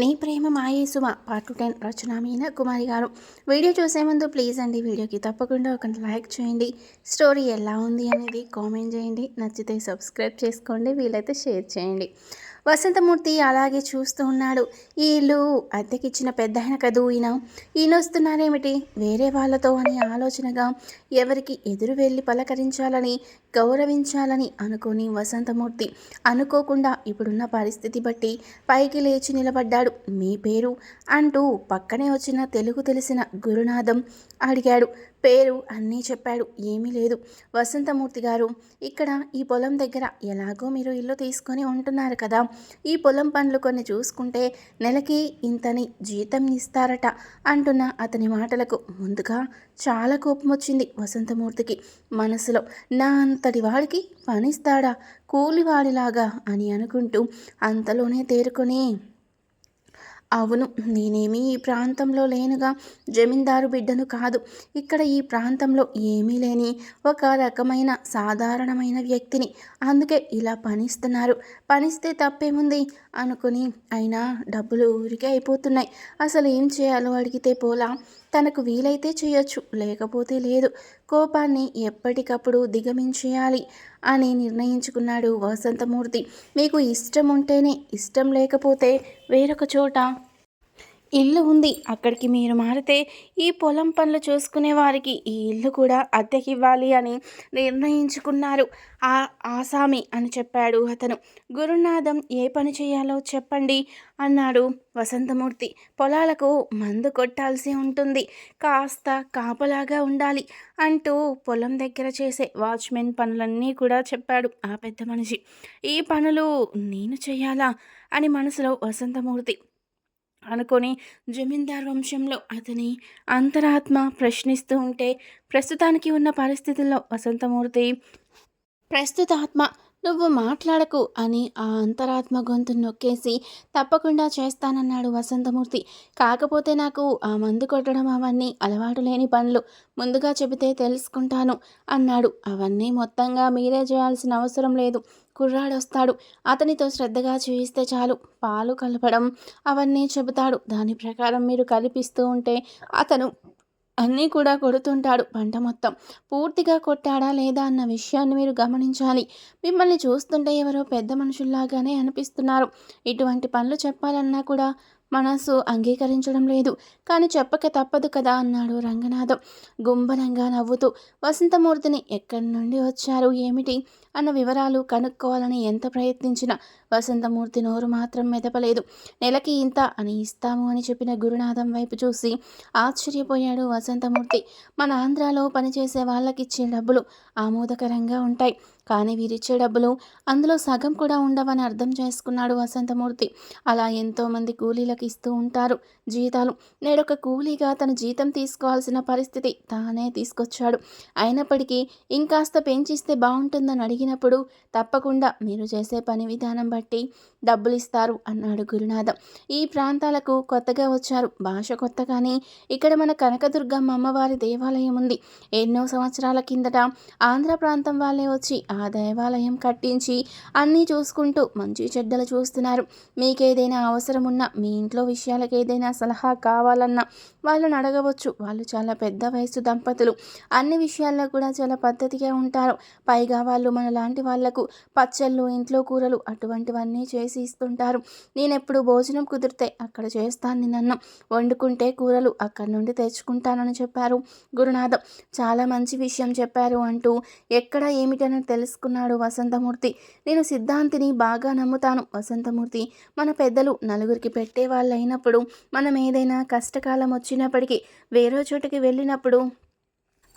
నీ ప్రేమ మాయేసుమ part ten రచన మీన కుమారి గారు. Video చూసే ముందు ప్లీజ్ అండి వీడియోకి తప్పకుండా ఒక లైక్ చేయండి. స్టోరీ ఎలా ఉంది అనేది కామెంట్ చేయండి. నచ్చితే సబ్స్క్రైబ్ చేసుకోండి. వీలైతే షేర్ చేయండి. వసంతమూర్తి అలాగే చూస్తూ ఉన్నాడు. ఈ ఇల్లు అద్దెకిచ్చిన పెద్ద ఆయన కదూ ఈయన ఈయన వస్తున్నారేమిటి? వేరే వాళ్ళతో అనే ఆలోచనగా ఎవరికి ఎదురు వెళ్ళి పలకరించాలని గౌరవించాలని అనుకోని వసంతమూర్తి అనుకోకుండా ఇప్పుడున్న పరిస్థితి బట్టి పైకి లేచి నిలబడ్డాడు. మీ పేరు? అంటూ పక్కనే వచ్చిన తెలుగు తెలిసిన గురునాథం అడిగాడు. పేరు అన్నీ చెప్పాడు. ఏమీ లేదు. వసంతమూర్తి గారు ఇక్కడ ఈ పొలం దగ్గర ఎలాగో మీరు ఇల్లు తీసుకొని ఉంటున్నారు కదా. ఈ పొలం పనులు కొన్ని చూసుకుంటే నెలకి ఇంతని జీతం ఇస్తారట అంటున్న అతని మాటలకు ముందుగా చాలా కోపం వచ్చింది వసంతమూర్తికి. మనసులో నా అంతటి వాడికి పనిస్తాడా? కూలివాడిలాగా అని అనుకుంటూ అంతలోనే తేరుకొని అవును నేనేమీ ఈ ప్రాంతంలో లేనుగా జమీందారు బిడ్డను కాదు. ఇక్కడ ఈ ప్రాంతంలో ఏమీ లేని ఒక రకమైన సాధారణమైన వ్యక్తిని. అందుకే ఇలా పనిస్తున్నారు. పనిస్తే తప్పేముంది? అనుకుని అయినా డబ్బులు ఊరికే అయిపోతున్నాయి. అసలు ఏం చేయాలో అడిగితే పోలా. తనకు వీలైతే చేయొచ్చు. లేకపోతే లేదు. కోపాన్ని ఎప్పటికప్పుడు దిగమించేయాలి అని నిర్ణయించుకున్నాడు వసంతమూర్తి. మీకు ఇష్టం ఉంటేనే ఇష్టం లేకపోతే వేరొక చోట ఇల్లు ఉంది. అక్కడికి మీరు మారితే ఈ పొలం పనులు చూసుకునే వారికి ఈ ఇల్లు కూడా అద్దెకి ఇవ్వాలి అని నిర్ణయించుకున్నారు. ఆ ఆసామి అని చెప్పాడు అతను. గురునాథం ఏ పని చేయాలో చెప్పండి అన్నాడు వసంతమూర్తి. పొలాలకు మందు కొట్టాల్సి ఉంటుంది. కాస్త కాపలాగా ఉండాలి అంటూ పొలం దగ్గర చేసే వాచ్మెన్ పనులన్నీ కూడా చెప్పాడు ఆ పెద్ద మనిషి. ఈ పనులు నేను చేయాలా? అని మనసులో వసంతమూర్తి. అనుకొని జమీందార్ వంశంలో అతని అంతరాత్మ ప్రశ్నిస్తూ ఉంటే ప్రస్తుతానికి ఉన్న పరిస్థితుల్లో వసంతమూర్తి ప్రస్తుతాత్మ నువ్వు మాట్లాడకు అని ఆ అంతరాత్మ గొంతు నొక్కేసి తప్పకుండా చేస్తానన్నాడు వసంతమూర్తి. కాకపోతే నాకు ఆ మందు కొట్టడం అవన్నీ అలవాటు లేని పనులు. ముందుగా చెబితే తెలుసుకుంటాను అన్నాడు. అవన్నీ మొత్తంగా మీరే చేయాల్సిన అవసరం లేదు. కుర్రాడొస్తాడు. అతనితో శ్రద్ధగా చేయిస్తే చాలు. పాలు కలపడం అవన్నీ చెబుతాడు. దాని ప్రకారం మీరు కల్పిస్తూ ఉంటే అతను అన్నీ కూడా కొడుతుంటాడు పంట మొత్తం. పూర్తిగా కొట్టాడా లేదా అన్న విషయాన్ని మీరు గమనించాలి. మిమ్మల్ని చూస్తుంటే ఎవరో పెద్ద మనుషుల్లాగానే అనిపిస్తున్నారు. ఇటువంటి పనులు చెప్పాలన్నా కూడా మనసు అంగీకరించడం లేదు. కానీ చెప్పక తప్పదు కదా అన్నాడు రంగనాథం. గుంభనంగా నవ్వుతూ వసంతమూర్తిని ఎక్కడి నుండి వచ్చారు ఏమిటి? అన్న వివరాలు కనుక్కోవాలని ఎంత ప్రయత్నించినా వసంతమూర్తి నోరు మాత్రం మెదపలేదు. నెలకి ఇంత అని ఇస్తాము అని చెప్పిన గురునాథం వైపు చూసి ఆశ్చర్యపోయాడు వసంతమూర్తి. మన ఆంధ్రాలో పనిచేసే వాళ్ళకిచ్చే డబ్బులు ఆమోదకరంగా ఉంటాయి. కానీ వీరిచ్చే డబ్బులు అందులో సగం కూడా ఉండవని అర్థం చేసుకున్నాడు వసంతమూర్తి. అలా ఎంతోమంది కూలీలకు ఇస్తూ ఉంటారు జీతాలు. నేడొక కూలీగా తన జీతం తీసుకోవాల్సిన పరిస్థితి తానే తీసుకొచ్చాడు. అయినప్పటికీ ఇంకాస్త పెంచిస్తే బాగుంటుందని అడిగినప్పుడు తప్పకుండా మీరు చేసే పని విధానం బట్టి డబ్బులు ఇస్తారు అన్నాడు గురునాథం. ఈ ప్రాంతాలకు కొత్తగా వచ్చారు. భాష కొత్త కానీ ఇక్కడ మన కనకదుర్గమ్మ అమ్మవారి దేవాలయం ఉంది. ఎన్నో సంవత్సరాల కిందట ఆంధ్ర ప్రాంతం వాళ్ళే వచ్చి ఆ ఆ దేవాలయం కట్టించి అన్నీ చూసుకుంటూ మంచి చెడ్డలు చూస్తున్నారు. మీకేదైనా అవసరం ఉన్నా మీ ఇంట్లో విషయాలకు ఏదైనా సలహా కావాలన్నా వాళ్ళని అడగవచ్చు. వాళ్ళు చాలా పెద్ద వయసు దంపతులు. అన్ని విషయాల్లో కూడా చాలా పద్ధతిగా ఉంటారు. పైగా వాళ్ళు మన లాంటి వాళ్ళకు పచ్చళ్ళు ఇంట్లో కూరలు అటువంటివన్నీ చేసి ఇస్తుంటారు. నేను ఎప్పుడు భోజనం కుదిరితే అక్కడ చేస్తాను నన్ను వండుకుంటే కూరలు అక్కడి నుండి తెచ్చుకుంటానని చెప్పారు గురునాథం. చాలా మంచి విషయం చెప్పారు అంటూ ఎక్కడ ఏమిటని తెలుసుకున్నాడు వసంతమూర్తి. నేను సిద్ధాంతిని బాగా నమ్ముతాను. వసంతమూర్తి మన పెద్దలు నలుగురికి పెట్టే వాళ్ళు అయినప్పుడు మనం ఏదైనా కష్టకాలం వచ్చినప్పటికీ వేరే చోటుకి వెళ్ళినప్పుడు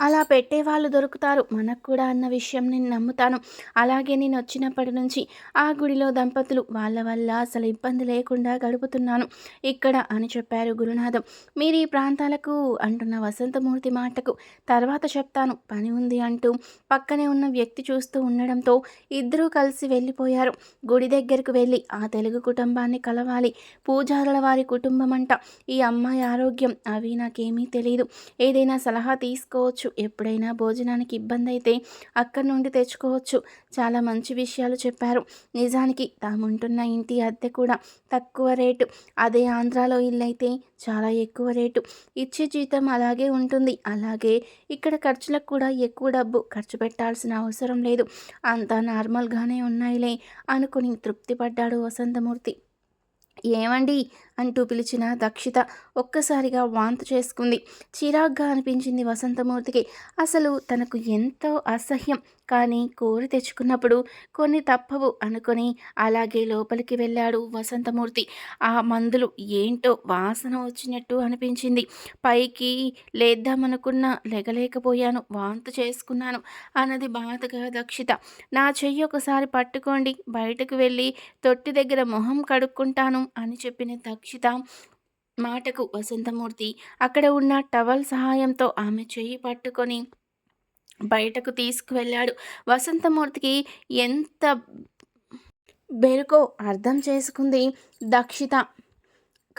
అలా పెట్టేవాళ్ళు దొరుకుతారు. మనకు కూడా అన్న విషయం నేను నమ్ముతాను. అలాగే నేను వచ్చినప్పటి నుంచి ఆ గుడిలో దంపతులు వాళ్ళ వల్ల అసలు ఇబ్బంది లేకుండా గడుపుతున్నాను. ఇక్కడ అని చెప్పారు గురునాథం. మీరు ఈ ప్రాంతాలకు అంటున్న వసంతమూర్తి మాటకు తర్వాత చెప్తాను. పని ఉంది అంటూ పక్కనే ఉన్న వ్యక్తి చూస్తూ ఉండడంతో ఇద్దరూ కలిసి వెళ్ళిపోయారు. గుడి దగ్గరకు వెళ్ళి ఆ తెలుగు కుటుంబాన్ని కలవాలి. పూజారుల వారి కుటుంబం అంట ఈ అమ్మాయి ఆరోగ్యం అవి నాకేమీ తెలియదు ఏదైనా సలహా తీసుకోవచ్చు. ఎప్పుడైనా భోజనానికి ఇబ్బంది అయితే అక్కడి నుండి తెచ్చుకోవచ్చు. చాలా మంచి విషయాలు చెప్పారు. నిజానికి తాముంటున్న ఇంటి అద్దె కూడా తక్కువ రేటు. అదే ఆంధ్రాలో ఇల్లు అయితే చాలా ఎక్కువ రేటు. ఇచ్చే జీతం అలాగే ఉంటుంది. అలాగే ఇక్కడ ఖర్చులకు కూడా ఎక్కువ డబ్బు ఖర్చు పెట్టాల్సిన అవసరం లేదు. అంతా నార్మల్గానే ఉన్నాయిలే అనుకుని తృప్తి పడ్డాడు వసంతమూర్తి. ఏమండి? అంటూ పిలిచిన దక్షిత ఒక్కసారిగా వాంతు చేసుకుంది. చిరాగ్గా అనిపించింది వసంతమూర్తికి. అసలు తనకు ఎంతో అసహ్యం. కానీ కోరి తెచ్చుకున్నప్పుడు కొన్ని తప్పవు అనుకొని అలాగే లోపలికి వెళ్ళాడు వసంతమూర్తి. ఆ మందులు ఏంటో వాసన వచ్చినట్టు అనిపించింది. పైకి లేద్దామనుకున్న లెగలేకపోయాను. వాంతు చేసుకున్నాను అన్నది బాధగా దక్షిత. నా చెయ్యి ఒకసారి పట్టుకోండి. బయటకు వెళ్ళి తొట్టి దగ్గర మొహం కడుక్కుంటాను అని చెప్పిన దక్ష రక్షిత మాటకు వసంతమూర్తి. అక్కడ ఉన్న టవల్ సహాయంతో ఆమె చేయి పట్టుకొని బయటకు తీసుకువెళ్ళాడు. వసంతమూర్తికి ఎంత బెరుకో అర్థం చేసుకుంది దక్షిత.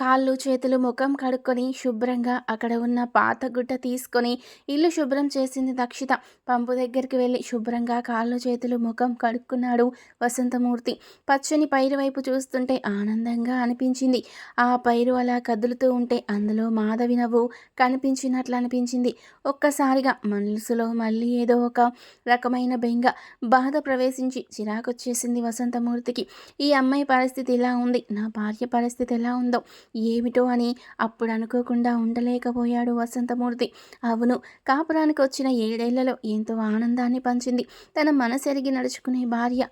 కాళ్ళు చేతులు ముఖం కడుక్కొని శుభ్రంగా అక్కడ ఉన్న పాత గుడ్డ తీసుకొని ఇల్లు శుభ్రం చేసింది దక్షిత. పంపు దగ్గరికి వెళ్ళి శుభ్రంగా కాళ్ళు చేతులు ముఖం కడుక్కున్నాడు వసంతమూర్తి. పచ్చని పైరు వైపు చూస్తుంటే ఆనందంగా అనిపించింది. ఆ పైరు అలా కదులుతూ ఉంటే అందులో మాధవి నవ్వు కనిపించినట్లు అనిపించింది. ఒక్కసారిగా మనసులో మళ్ళీ ఏదో ఒక రకమైన బెంగ బాధ ప్రవేశించి చిరాకొచ్చేసింది వసంతమూర్తికి. ఈ అమ్మాయి పరిస్థితి ఇలా ఉంది? నా భార్య పరిస్థితి ఎలా ఉందో ఏమిటో అని అప్పుడు అనుకోకుండా ఉండలేకపోయాడు వసంతమూర్తి. అవును కాపురానికి వచ్చిన ఏడేళ్ళలో ఎంతో ఆనందాన్ని పంచింది. తన మనసెరిగి నడుచుకునే భార్య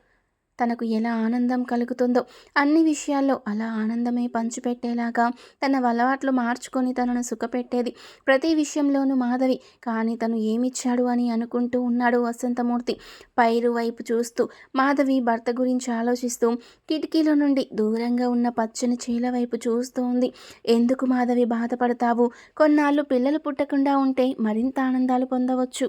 తనకు ఎలా ఆనందం కలుగుతుందో. అన్ని విషయాల్లో అలా ఆనందమే పంచిపెట్టేలాగా తన అలవాట్లు మార్చుకొని తనను సుఖపెట్టేది. ప్రతి విషయంలోనూ మాధవి కానీ తను ఏమిచ్చాడు అని అనుకుంటూ ఉన్నాడు వసంతమూర్తి. పైరు వైపు చూస్తూ మాధవి భర్త గురించి ఆలోచిస్తూ కిటికీల నుండి దూరంగా ఉన్న పచ్చని చీల వైపు చూస్తూ ఉంది. ఎందుకు మాధవి బాధపడతావు? కొన్నాళ్ళు పిల్లలు పుట్టకుండా ఉంటే మరింత ఆనందాలు పొందవచ్చు.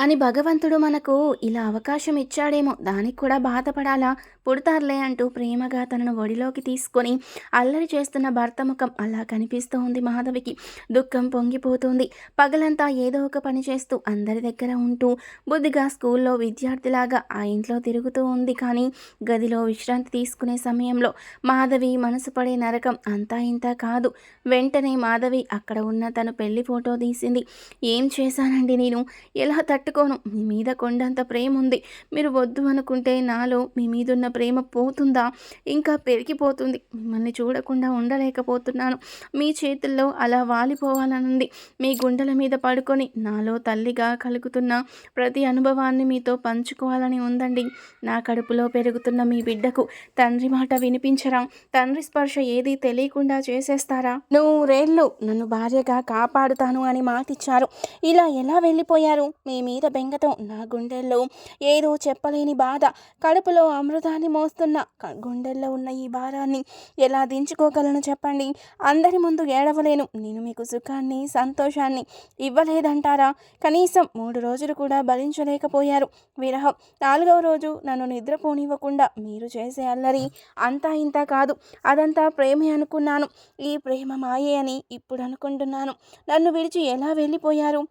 అని భగవంతుడు మనకు ఇలా అవకాశం ఇచ్చాడేమో. దానికి కూడా బాధపడాలా? పుడతారులే అంటూ ప్రేమగా తనను ఒడిలోకి తీసుకొని అల్లరి చేస్తున్న భర్త ముఖం అలా కనిపిస్తూ ఉంది మాధవికి. దుఃఖం పొంగిపోతుంది. పగలంతా ఏదో ఒక పని చేస్తూ అందరి దగ్గర ఉంటూ బుద్ధిగా స్కూల్లో విద్యార్థిలాగా ఆ ఇంట్లో తిరుగుతూ ఉంది కానీ గదిలో విశ్రాంతి తీసుకునే సమయంలో మాధవి మనసు పడే నరకం అంతా ఇంత కాదు. వెంటనే మాధవి అక్కడ ఉన్న తను పెళ్ళి ఫోటో తీసింది. ఏం చేశానండి నేను? ఎలా పెట్టుకోను. మీ మీద కొండంత ప్రేమ ఉంది. మీరు వద్దు అనుకుంటే నాలో మీ మీదున్న ప్రేమ పోతుందా? ఇంకా పెరిగిపోతుంది. మిమ్మల్ని చూడకుండా ఉండలేకపోతున్నాను. మీ చేతుల్లో అలా వాలిపోవాలనుంది. మీ గుండెల మీద పడుకొని నాలో తల్లిగా కలుగుతున్న ప్రతి అనుభవాన్ని మీతో పంచుకోవాలని ఉందండి. నా కడుపులో పెరుగుతున్న మీ బిడ్డకు తండ్రి మాట వినిపించరా? తండ్రి స్పర్శ ఏది తెలియకుండా చేసేస్తారా? నువ్వు రేళ్ళు నన్ను భార్యగా కాపాడుతాను అని మాటిచ్చారు. ఇలా ఎలా వెళ్ళిపోయారు? మీ మీద బెంగతో నా గుండెల్లో ఏదో చెప్పలేని బాధ. కడుపులో అమృతాన్ని మోస్తున్న గుండెల్లో ఉన్న ఈ భారాన్ని ఎలా దించుకోగలను చెప్పండి? అందరి ముందు ఏడవలేను. నేను మీకు సుఖాన్ని సంతోషాన్ని ఇవ్వలేదంటారా? కనీసం మూడు రోజులు కూడా భరించలేకపోయారు. విరహం. నాలుగవ రోజు నన్ను నిద్రపోనివ్వకుండా మీరు చేసే అల్లరి అంతా ఇంత కాదు. అదంతా ప్రేమే అనుకున్నాను. ఈ ప్రేమ మాయే అని ఇప్పుడు అనుకుంటున్నాను. నన్ను విడిచి ఎలా వెళ్ళిపోయారు?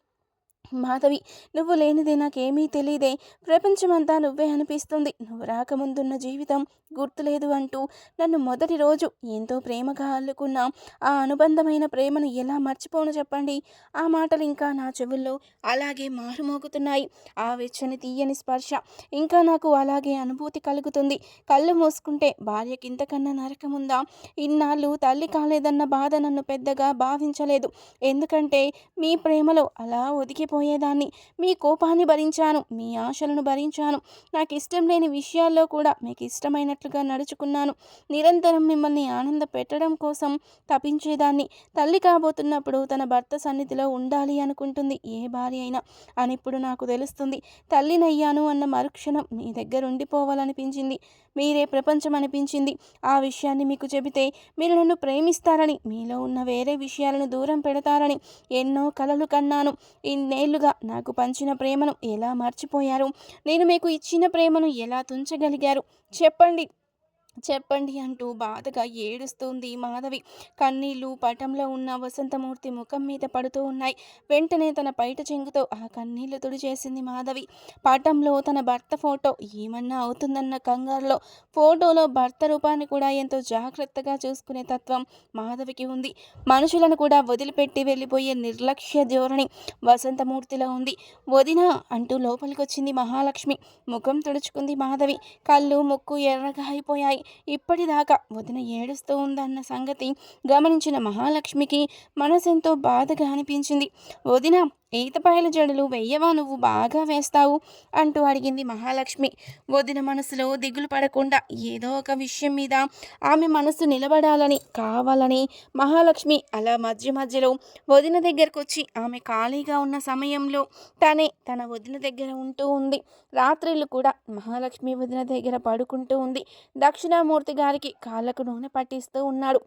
మాధవి నువ్వు లేనిదే నాకేమీ తెలియదే ప్రపంచమంతా నువ్వే అనిపిస్తుంది. నువ్వు రాకముందున్న జీవితం గుర్తులేదు అంటూ నన్ను మొదటి రోజు ఎంతో ప్రేమగా అల్లుకున్న. ఆ అనుబంధమైన ప్రేమను ఎలా మర్చిపోను చెప్పండి? ఆ మాటలు ఇంకా నా చెవుల్లో అలాగే మారుమోగుతున్నాయి. ఆ వెచ్చని తీయని స్పర్శ ఇంకా నాకు అలాగే అనుభూతి కలుగుతుంది. కళ్ళు మూసుకుంటే భార్యకింతకన్నా నరకముందా? ఇన్నాళ్ళు తల్లి కాలేదన్న బాధ నన్ను పెద్దగా భావించలేదు. ఎందుకంటే మీ ప్రేమలో అలా ఒదిగిపోయేదాన్ని మీ కోపాన్ని భరించాను మీ ఆశలను భరించాను. నాకు ఇష్టం లేని విషయాల్లో కూడా మీకు ఇష్టమైనట్లుగా నడుచుకున్నాను. నిరంతరం మిమ్మల్ని ఆనంద పెట్టడం కోసం తపించేదాన్ని. తల్లి కాబోతున్నప్పుడు తన భర్త సన్నిధిలో ఉండాలి అనుకుంటుంది. ఏ భార్య అయినా అని ఇప్పుడు నాకు తెలుస్తుంది. తల్లినయ్యాను అన్న మరుక్షణం మీ దగ్గర ఉండిపోవాలనిపించింది. మీరే ప్రపంచం అనిపించింది. ఆ విషయాన్ని మీకు చెబితే మీరు నన్ను ప్రేమిస్తారని మీలో ఉన్న వేరే విషయాలను దూరం పెడతారని ఎన్నో కలలు కన్నాను. ఇన్నేళ్ళుగా నాకు పంచిన ప్రేమను ఎలా మర్చిపోయారు? నేను మీకు ఇచ్చిన ప్రేమను ఎలా తుంచగలిగారు? చెప్పండి. చెప్పండి అంటూ బాధగా ఏడుస్తుంది మాధవి. కన్నీళ్ళు పటంలో ఉన్న వసంతమూర్తి ముఖం మీద పడుతూ ఉన్నాయి. వెంటనే తన పైట చెంగుతో ఆ కన్నీళ్ళు తుడిచేసింది మాధవి. పటంలో తన భర్త ఫోటో ఏమన్నా అవుతుందన్న కంగారులో ఫోటోలో భర్త రూపాన్ని కూడా ఎంతో జాగ్రత్తగా చూసుకునే తత్వం మాధవికి ఉంది. మనుషులను కూడా వదిలిపెట్టి వెళ్ళిపోయే నిర్లక్ష్య ధోరణి వసంతమూర్తిలో ఉంది. వదిన అంటూ లోపలికొచ్చింది మహాలక్ష్మి. ముఖం తుడుచుకుంది మాధవి. కళ్ళు ముక్కు ఎర్రగా అయిపోయాయి. ఇప్పటిదాకా వదిన ఏడుస్తూ ఉందన్న సంగతి గమనించిన మహాలక్ష్మికి మనసెంతో బాధగా అనిపించింది. వదిన ఈతపాయల జడలు వెయ్యవా నువ్వు? బాగా వేస్తావు అంటూ అడిగింది మహాలక్ష్మి. వదిన మనసులో దిగులు పడకుండా ఏదో ఒక విషయం మీద ఆమె మనసు నిలబడాలని కావాలని మహాలక్ష్మి అలా మధ్య మధ్యలో వదిన దగ్గరకు వచ్చి ఆమె ఖాళీగా ఉన్న సమయంలో తనే తన వదిన దగ్గర ఉంటూ ఉంది. రాత్రిళ్ళు కూడా మహాలక్ష్మి వదిన దగ్గర పడుకుంటూ ఉంది. దక్షిణామూర్తి గారికి కాళ్ళకు నూనె పట్టిస్తూ ఉన్నాడు.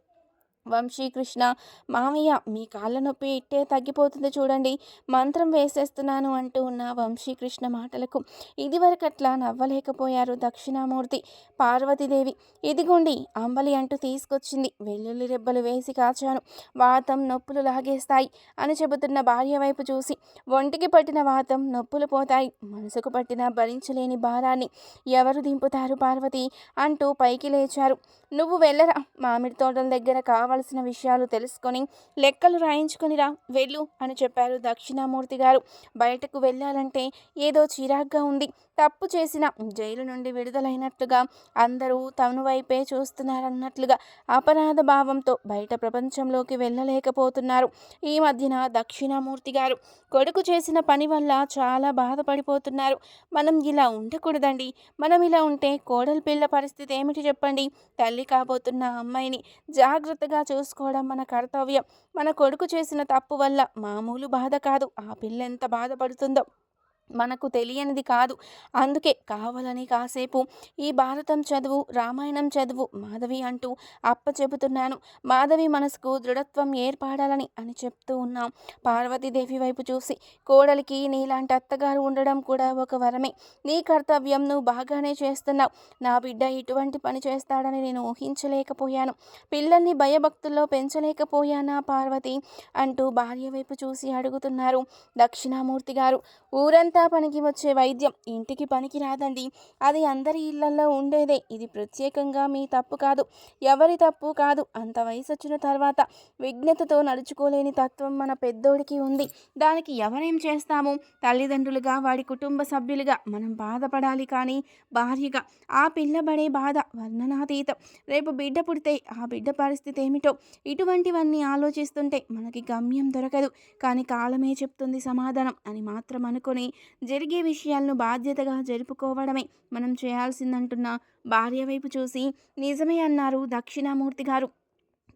వంశీకృష్ణ మామయ్య మీ కాళ్ళ నొప్పి ఇట్టే తగ్గిపోతుంది చూడండి. మంత్రం వేసేస్తున్నాను అంటూ ఉన్న వంశీకృష్ణ మాటలకు ఇదివరకట్లా నవ్వలేకపోయారు దక్షిణామూర్తి. పార్వతీదేవి ఇదిగోండి అంబలి అంటూ తీసుకొచ్చింది. వెల్లుల్లి రెబ్బలు వేసి కాచాను. వాతం నొప్పులు లాగేస్తాయి అని చెబుతున్న భార్య వైపు చూసి ఒంటికి పట్టిన వాతం నొప్పులు పోతాయి. మనసుకు పట్టిన భరించలేని భారాన్ని ఎవరు దింపుతారు పార్వతి? అంటూ పైకి లేచారు. నువ్వు వెళ్ళరా? మామిడి తోటల దగ్గర కావ కావలసిన విషయాలు తెలుసుకొని లెక్కలు రాయించుకునిరా వెళ్ళు అని చెప్పారు దక్షిణామూర్తి గారు. బయటకు వెళ్ళాలంటే ఏదో చిరాగ్గా ఉంది. తప్పు చేసిన జైలు నుండి విడుదలైనట్లుగా అందరూ తను వైపే చూస్తున్నారన్నట్లుగా అపరాధ భావంతో బయట ప్రపంచంలోకి వెళ్ళలేకపోతున్నారు. ఈ మధ్యన దక్షిణామూర్తి గారు కొడుకు చేసిన పని వల్ల చాలా బాధపడిపోతున్నారు. మనం ఇలా ఉండకూడదండి. మనం ఇలా ఉంటే కోడల పిల్ల పరిస్థితి ఏమిటి చెప్పండి? తల్లి కాబోతున్న అమ్మాయిని జాగ్రత్తగా చూసుకోవడం మన కర్తవ్యం. మన కొడుకు చేసిన తప్పు వల్ల మామూలు బాధ కాదు. ఆ పిల్ల ఎంత బాధపడుతుందో. మనకు తెలియనిది కాదు. అందుకే కావాలని కాసేపు ఈ భారతం చదువు రామాయణం చదువు మాధవి అంటూ అప్ప చెబుతున్నాను. మాధవి మనసుకు దృఢత్వం ఏర్పడాలని అని చెప్తూ ఉన్నాం. పార్వతీదేవి వైపు చూసి కోడలికి నీలాంటి అత్తగారు ఉండడం కూడా ఒక వరమే. నీ కర్తవ్యం నువ్వు బాగానే చేస్తున్నావు. నా బిడ్డ ఇటువంటి పని చేస్తాడని నేను ఊహించలేకపోయాను. పిల్లల్ని భయభక్తుల్లో పెంచలేకపోయానా పార్వతి? అంటూ భార్య వైపు చూసి అడుగుతున్నారు దక్షిణామూర్తి గారు. ఊరంతా ఇంటా పనికి వచ్చే వైద్యం ఇంటికి పనికి రాదండి. అది అందరి ఇళ్ళలో ఉండేదే. ఇది ప్రత్యేకంగా మీ తప్పు కాదు. ఎవరి తప్పు కాదు. అంత వయసు వచ్చిన తర్వాత విఘ్నతతో నడుచుకోలేని తత్వం మన పెద్దోడికి ఉంది. దానికి ఎవరేం చేస్తాము? తల్లిదండ్రులుగా వాడి కుటుంబ సభ్యులుగా మనం బాధపడాలి కానీ భార్యగా ఆ పిల్లబడే బాధ వర్ణనాతీతం. రేపు బిడ్డ పుడితే ఆ బిడ్డ పరిస్థితి ఏమిటో ఇటువంటివన్నీ ఆలోచిస్తుంటే మనకి గమ్యం దొరకదు. కానీ కాలమే చెప్తుంది సమాధానం అని మాత్రం అనుకొని జరిగే విషయాలను బాధ్యతగా జరుపుకోవడమే. మనం చేయాల్సిందంటున్న భార్య వైపు చూసి నిజమే అన్నారు దక్షిణామూర్తి గారు.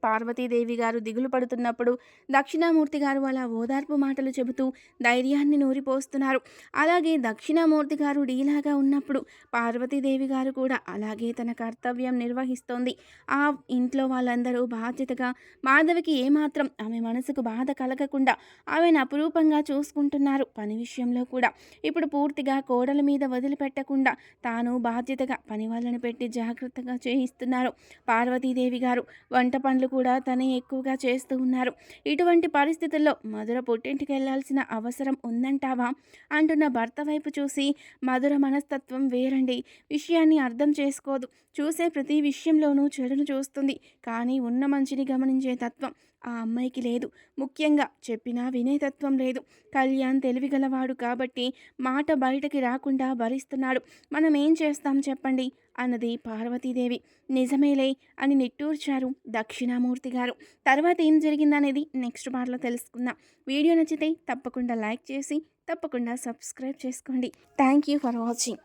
పార్వతీదేవి గారు దిగులు పడుతున్నప్పుడు దక్షిణామూర్తి గారు అలా ఓదార్పు మాటలు చెబుతూ ధైర్యాన్ని నూరిపోస్తున్నారు. అలాగే దక్షిణామూర్తి గారు డీలాగా ఉన్నప్పుడు పార్వతీదేవి గారు కూడా అలాగే తన కర్తవ్యం నిర్వహిస్తోంది. ఆ ఇంట్లో వాళ్ళందరూ బాధ్యతగా మాధవికి ఏమాత్రం ఆమె మనసుకు బాధ కలగకుండా ఆమెను అపురూపంగా చూసుకుంటున్నారు పని విషయంలో కూడా. ఇప్పుడు పూర్తిగా కోడల మీద వదిలిపెట్టకుండా తాను బాధ్యతగా పని వాళ్ళని పెట్టి జాగ్రత్తగా చేయిస్తున్నారు పార్వతీదేవి గారు. వంట పనులు కూడా తనే ఎక్కువగా చేస్తూ ఉన్నారు. ఇటువంటి పరిస్థితుల్లో మధుర పుట్టింటికి వెళ్ళాల్సిన అవసరం ఉందంటావా? అంటున్న భర్త వైపు చూసి మధుర మనస్తత్వం వేరండి. విషయాన్ని అర్థం చేసుకోదు. చూసే ప్రతి విషయంలోనూ చెడును చూస్తుంది. కానీ ఉన్న మంచిని గమనించే తత్వం ఆ అమ్మాయికి లేదు. ముఖ్యంగా చెప్పినా వినేతత్వం లేదు. కళ్యాణ్ తెలివిగలవాడు కాబట్టి మాట బయటకి రాకుండా భరిస్తున్నాడు. మనం ఏం చేస్తాం చెప్పండి? అన్నది పార్వతీదేవి. నిజమేలే అని నిట్టూర్చారు దక్షిణామూర్తి గారు. తర్వాత ఏం జరిగిందనేది నెక్స్ట్ పార్ట్లో తెలుసుకుందాం. వీడియో నచ్చితే తప్పకుండా లైక్ చేసి తప్పకుండా సబ్స్క్రైబ్ చేసుకోండి. Thank you for watching.